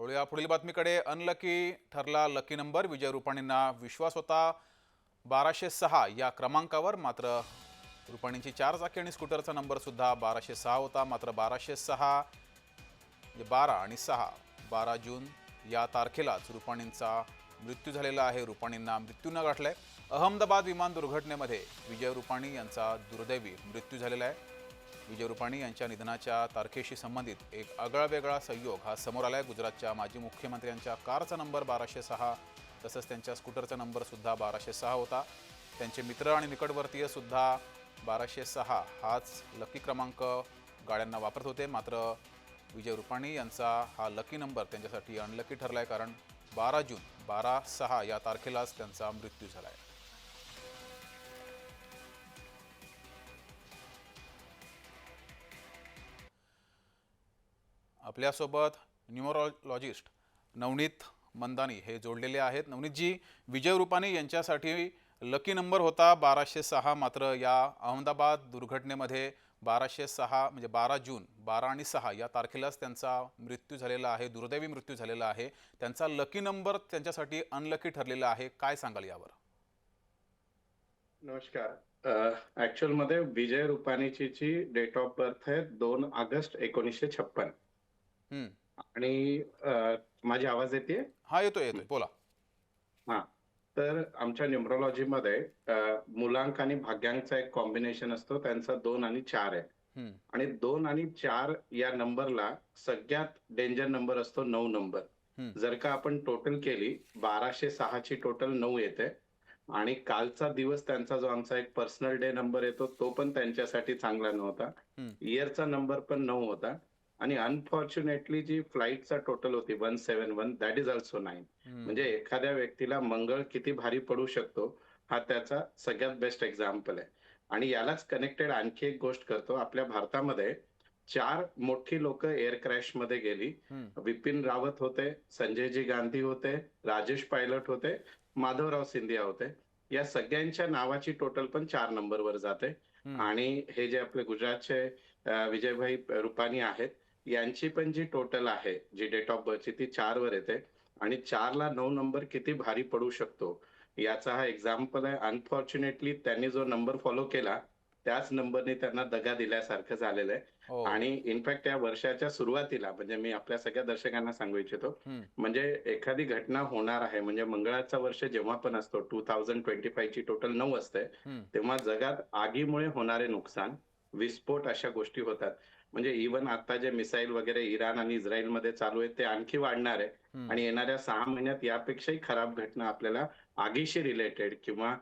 वळूया पुढील बातमीकडे अनलकी ठरला लकी नंबर विजय रुपाणींना विश्वास होता. बाराशे सहा या क्रमांकावर मात्र रुपाणींची चार चाकी आणि स्कूटरचा नंबरसुद्धा बाराशे सहा होता. मात्र बाराशे सहा म्हणजे बारा आणि सहा बारा जून या तारखेलाच रुपाणींचा मृत्यू झालेला आहे. रुपाणींना मृत्यू न गाठलाय अहमदाबाद विमान दुर्घटनेमध्ये विजय रुपाणी यांचा दुर्दैवी मृत्यू झालेला आहे. विजय रुपाणी यांच्या निधनाच्या तारखेशी संबंधित एक आगळावेगळा संयोग हा समोर आलाय. गुजरातच्या माजी मुख्यमंत्र्यांच्या कारचा नंबर बाराशे सहा तसंच त्यांच्या स्कूटरचा नंबरसुद्धा बाराशे सहा होता. त्यांचे मित्र आणि निकटवर्तीय सुद्धा बाराशे सहा हाच लकी क्रमांक गाड्यांना वापरत होते. मात्र विजय रुपाणी यांचा हा लकी नंबर त्यांच्यासाठी अनलकी ठरला आहे कारण बारा जून बारा सहा या तारखेलाच त्यांचा मृत्यू झाला आहे आपल्यासोबत न्यूमरोलॉजिस्ट नवनीत मंदानी हे जोडलेले आहेत. नवनीतजी विजय रुपानी यांच्यासाठी लकी नंबर होता बाराशे सहा. मात्र या अहमदाबाद दुर्घटनेमध्ये बाराशे सहा म्हणजे बारा जून बारा आणि सहा या तारखेलाच त्यांचा मृत्यू झालेला आहे दुर्दैवी मृत्यू झालेला आहे. त्यांचा लकी नंबर त्यांच्यासाठी अनलकी ठरलेला आहे. काय सांगाल यावर? नमस्कार. ऍक्च्युअलमध्ये विजय रुपानीची जी डेट ऑफ बर्थ आहे दोन ऑगस्ट एकोणीसशे छप्पन. आणि माझी आवाज येते? हा येतोय येतोय. बोला. हा. तर आमच्या न्यूमरोलॉजी मध्ये अ, मुलांक आणि भाग्यांचा एक कॉम्बिनेशन असतो. त्यांचा दोन आणि चार आहे. आणि दोन आणि चार या नंबरला सगळ्यात डेंजर नंबर असतो नऊ नंबर. जर का आपण टोटल केली बाराशे सहाची टोटल नऊ येते. आणि कालचा दिवस त्यांचा जो आमचा एक पर्सनल डे नंबर येतो तो पण त्यांच्यासाठी चांगला नव्हता. इयरचा नंबर पण नऊ होता. आणि अनफॉर्च्युनेटली जी फ्लाईटचा टोटल होती one seven one that is also nine. म्हणजे एखाद्या व्यक्तीला मंगळ किती भारी पडू शकतो हा त्याचा सगळ्यात बेस्ट एक्झाम्पल आहे आणि यालाच कनेक्टेड आणखी एक गोष्ट करतो आपल्या भारतामध्ये चार मोठी लोक एअर क्रॅशमध्ये गेली. विपिन रावत होते संजयजी गांधी होते राजेश पायलट होते माधवराव सिंधिया होते या सगळ्यांच्या नावाची टोटल पण चार नंबर वर जाते. आणि हे जे आपले गुजरातचे विजयभाई रुपानी आहेत यांची पण जी टोटल आहे जी डेट ऑफ बर्थची ती चार वर येते. आणि चारला नऊ नंबर किती भारी पडू शकतो याचा हा एक्झाम्पल आहे. अनफॉर्च्युनेटली त्यांनी जो नंबर फॉलो केला त्याच नंबरने त्यांना दगा दिल्यासारखं झालेलं आहे. हो. आणि इनफॅक्ट या वर्षाच्या सुरुवातीला म्हणजे मी आपल्या सगळ्या दर्शकांना सांगू इच्छितो. म्हणजे एखादी घटना होणार आहे म्हणजे मंगळाचा वर्ष जेव्हा पण असतो टू थाउजंड ट्वेंटी फाईव्ह ची टोटल नऊ असते. तेव्हा जगात आगीमुळे होणारे नुकसान विस्फोट अशा गोष्टी होतात. म्हणजे इव्हन आता जे मिसाईल वगैरे इराण आणि इस्रायलमध्ये चालू आहेत ते आणखी वाढणार आहे. आणि येणाऱ्या सहा महिन्यात यापेक्षाही खराब घटना आपल्याला आगीशी रिलेटेड किंवा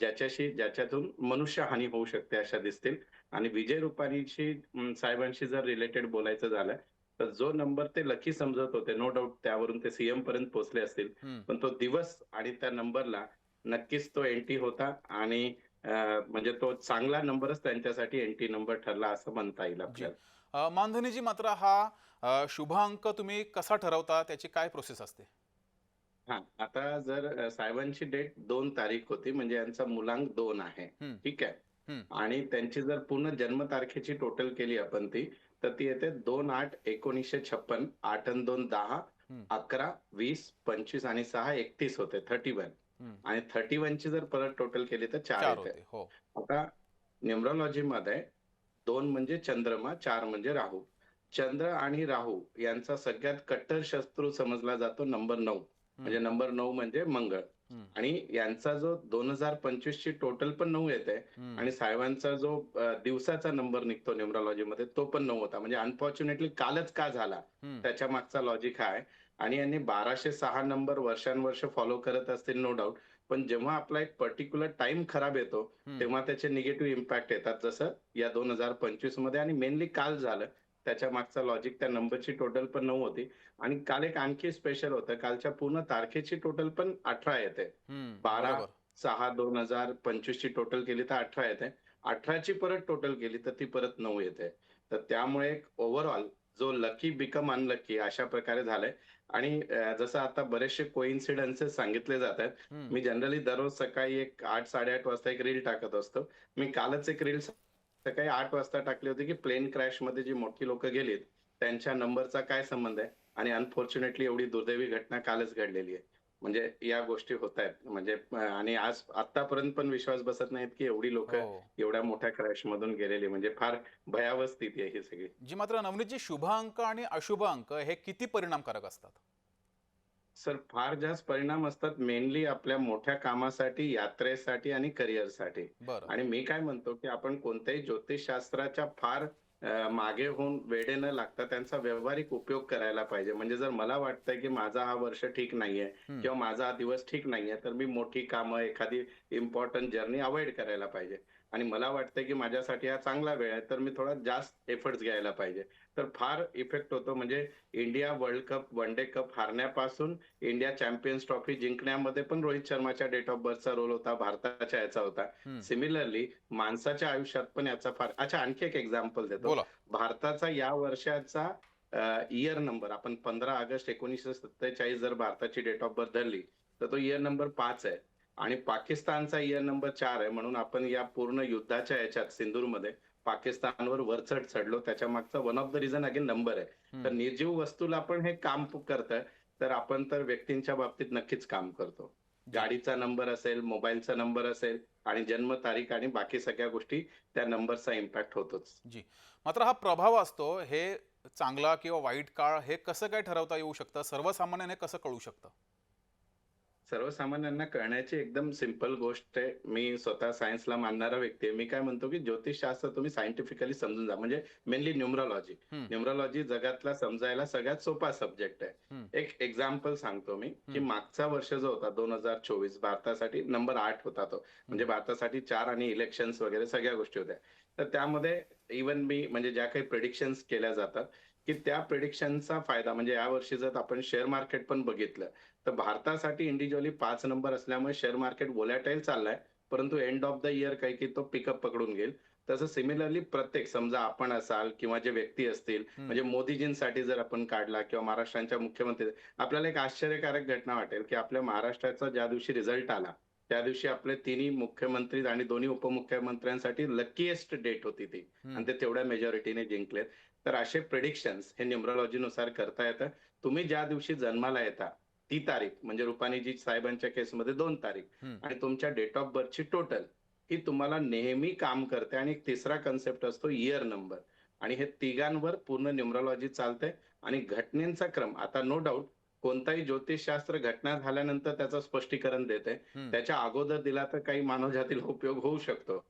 ज्याच्याशी ज्याच्यातून मनुष्यहानी होऊ शकते अशा दिसतील आणि विजय रुपानीशी साहेबांशी जर रिलेटेड बोलायचं झालं तर जो नंबर ते लकी समजत होते नो डाऊट त्यावरून ते सीएम पर्यंत पोहोचले असतील. पण तो दिवस आणि त्या नंबरला नक्कीच तो एनटी होता आणि म्हणजे तो चांगला नंबरच त्यांच्यासाठी एनटी नंबर ठरला असं म्हणता येईल आपल्याला मानधनीजी मात्र हा शुभ अंक तुम्ही कसा ठरवता त्याची काय प्रोसेस असते हा आता जर साहेबांची डेट दोन तारीख होती म्हणजे यांचा मुलांक दोन आहे. ठीक आहे. आणि त्यांची जर पूर्ण जन्मतारखेची टोटल केली आपण ती तर ती येते दोन आठ एकोणीसशे छप्पन आठ दोन दहा. अकरा वीस पंचवीस आणि सहा एकतीस होते थर्टी वन. आणि थर्टी वन ची जर परत टोटल केली तर चार येते. होते हो. आता न्यूमरॉलॉजी मध्ये दोन म्हणजे चंद्रमा चार म्हणजे राहू. चंद्र आणि राहू यांचा सगळ्यात कट्टर शत्रू समजला जातो नंबर नऊ. म्हणजे नंबर नऊ म्हणजे मंगळ. आणि यांचा जो दोन हजार पंचवीस ची टोटल पण नऊ येते. हम्म. आणि साहेबांचा जो दिवसाचा नंबर निघतो न्यूमरॉलॉजी मध्ये तो पण नऊ होता. म्हणजे अनफॉर्च्युनेटली कालच का झाला. त्याच्या मागचा लॉजिक हा आहे. आणि यांनी बाराशे सहा नंबर वर्षानुवर्ष फॉलो करत असतील नो डाऊट पण जेव्हा आपला एक पर्टिक्युलर टाइम खराब येतो. तेव्हा त्याचे निगेटिव्ह इम्पॅक्ट येतात. जसं या दोन हजार पंचवीसमध्ये आणि मेनली काल झालं. त्याच्या मागचा लॉजिक त्या नंबरची टोटल पण नऊ होती. आणि काल एक आणखी स्पेशल होतं. कालच्या पूर्ण तारखेची टोटल पण अठरा येते. बारा. सहा दोन हजार पंचवीस ची टोटल केली तर अठरा येते. अठराची परत टोटल केली तर ती परत नऊ येते. तर त्यामुळे एक ओव्हरऑल जो लकी बिकम अनलकी अशा प्रकारे झालंय. आणि जसं आता बरेचसे कोइन्सिडन्सेस सांगितले जात आहेत. मी जनरली दररोज सकाळी एक आठ साडेआठ वाजता एक रील टाकत असतो. मी कालच एक रील सकाळी आठ वाजता टाकली होती की प्लेन क्रॅशमध्ये जी मोठी लोक गेलीत त्यांच्या नंबरचा काय संबंध आहे? आणि अनफॉर्च्युनेटली एवढी दुर्दैवी घटना कालच घडलेली आहे. म्हणजे या गोष्टी होत आहेत. म्हणजे आणि आज आतापर्यंत पण विश्वास बसत नाहीत की एवढी लोक हो. एवढ्या मोठ्या क्रॅश मधून गेलेली. म्हणजे फार भयावह स्थिती आहे ही सगळी. जी मात्र नवनीतजी शुभ अंक आणि अशुभ अंक हे किती परिणामकारक असतात? सर फार जास्त परिणाम असतात मेनली आपल्या मोठ्या कामासाठी यात्रेसाठी आणि करिअरसाठी. आणि मी काय म्हणतो की आपण कोणत्याही ज्योतिषशास्त्राच्या फार मागे होऊन वेडे न लागता त्यांचा व्यावहारिक उपयोग करायला पाहिजे. म्हणजे जर मला वाटतंय की माझा हा वर्ष ठीक नाहीये. किंवा माझा हा दिवस ठीक नाहीये तर मी मोठी कामं एखादी इम्पॉर्टंट जर्नी अवॉइड करायला पाहिजे. आणि मला वाटतंय की माझ्यासाठी हा चांगला वेळ आहे तर मी थोडा जास्त एफर्ट्स घ्यायला पाहिजे. तर फार इफेक्ट होतो. म्हणजे India world cup one day cup हारण्यापासून India champions trophy जिंकण्यामध्ये पण रोहित शर्माच्या डेट ऑफ बर्थचा रोल होता भारताच्या याचा होता. सिमिलरली माणसाच्या आयुष्यात पण याचा फार अच्छा आणखी एक एक्झाम्पल देतो. भारताचा या वर्षाचा इयर नंबर आपण पंधरा ऑगस्ट एकोणीसशे सत्तेचाळीस जर भारताची डेट ऑफ बर्थ धरली तर तो इयर नंबर पाच आहे. आणि पाकिस्तानचा इयर नंबर चार आहे. म्हणून आपण या पूर्ण युद्धाच्या याच्यात सिंदूरमध्ये पाकिस्तानवर वरचढ चढलो. त्याच्या मागचा one of the reason again number आहे तर. निर्जीव वस्तूला पण हे काम करतंय तर आपण तर व्यक्तींच्या बाबतीत नक्कीच काम करतो. गाडीचा नंबर असेल मोबाईलचा नंबर असेल आणि जन्म तारीख आणि बाकी सगळ्या गोष्टी त्या नंबरचा इम्पॅक्ट होतोच. मात्र हा प्रभाव असतो हे चांगला किंवा वाईट काळ हे कसं काय ठरवता येऊ शकतं? सर्वसामान्याने कसं कळू शकतं? सर्वसामान्यांना कळण्याची एकदम सिंपल गोष्ट आहे. मी स्वतः सायन्सला मानणारा व्यक्ती आहे. मी काय म्हणतो की ज्योतिषशास्त्र तुम्ही सायंटिफिकली समजून जा. म्हणजे मेनली न्यूमरॉलॉजी. न्यूमरॉलॉजी जगातला समजायला सगळ्यात सोपा सब्जेक्ट आहे. एक एक्झाम्पल सांगतो मी की. मागचा वर्ष जो होता दोन हजार चोवीस भारतासाठी नंबर आठ होता तो. म्हणजे भारतासाठी चार आणि इलेक्शन्स वगैरे सगळ्या गोष्टी होत्या. तर त्यामध्ये इवन मी म्हणजे ज्या काही प्रेडिक्शन्स केल्या जातात की त्या प्रेडिक्शनचा फायदा म्हणजे या वर्षी जर आपण शेअर मार्केट पण बघितलं तर भारतासाठी इंडिव्हिज्युअली पाच नंबर असल्यामुळे शेअर मार्केट वोलॅटाईल चाललाय परंतु एंड ऑफ द इयर काही की तो पिकअप पकडून घेईल तसं सिमिलरली प्रत्येक समजा आपण असाल किंवा जे व्यक्ती असतील. म्हणजे मोदीजींसाठी जर आपण काढला किंवा महाराष्ट्राच्या मुख्यमंत्री आपल्याला एक आश्चर्यकारक घटना वाटेल की आपल्या महाराष्ट्राचा ज्या दिवशी रिझल्ट आला त्या दिवशी आपले तिन्ही मुख्यमंत्री आणि दोन्ही उपमुख्यमंत्र्यांसाठी लकीएस्ट डेट होती ती. आणि ते तेवढ्या मेजॉरिटीने जिंकलेत. तर असे प्रिडिक्शन्स हे न्युमरॉलॉजीनुसार करता येतं. तुम्ही ज्या दिवशी जन्माला येता ती तारीख म्हणजे रुपानीजी साहेबांच्या केसमध्ये दोन तारीख. आणि तुमच्या डेट ऑफ बर्थची टोटल ही तुम्हाला नेहमी काम करते आणि एक तिसरा कन्सेप्ट असतो इयर नंबर आणि हे तिघांवर पूर्ण न्युमरॉलॉजी चालते आणि घटनेचा क्रम आता नो डाऊट कोणताही ज्योतिषशास्त्र घटना झाल्यानंतर त्याचं स्पष्टीकरण देते. त्याच्या अगोदर दिला तर काही मानवजातीला उपयोग होऊ शकतो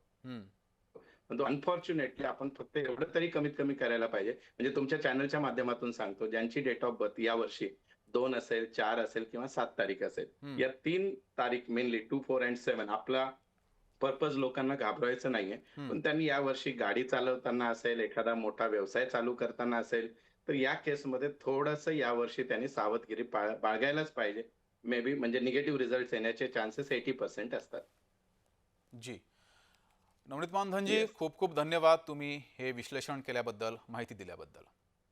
अनफॉर्च्युनेटली आपण फक्त एवढं तरी कमीत कमी करायला पाहिजे म्हणजे तुमच्या चॅनलच्या माध्यमातून सांगतो ज्यांची डेट ऑफ बर्थ या वर्षी दोन असेल चार असेल किंवा सात तारीख असेल. या तीन तारीख mainly two four and seven आपला पर्पज लोकांना घाबरायचं नाहीये. पण त्यांनी या वर्षी गाडी चालवताना असेल एखादा मोठा व्यवसाय चालू करताना असेल तर या केसमध्ये थोडस या वर्षी त्यांनी सावधगिरी बाळ- बाळगायलाच पाहिजे. मे बी म्हणजे निगेटिव्ह रिझल्ट येण्याचे चान्सेस एटी पर्सेंट असतात. जी. नवनीत मानधनजी. खूप खूप धन्यवाद तुम्ही हे विश्लेषण केल्याबद्दल माहिती दिल्याबद्दल.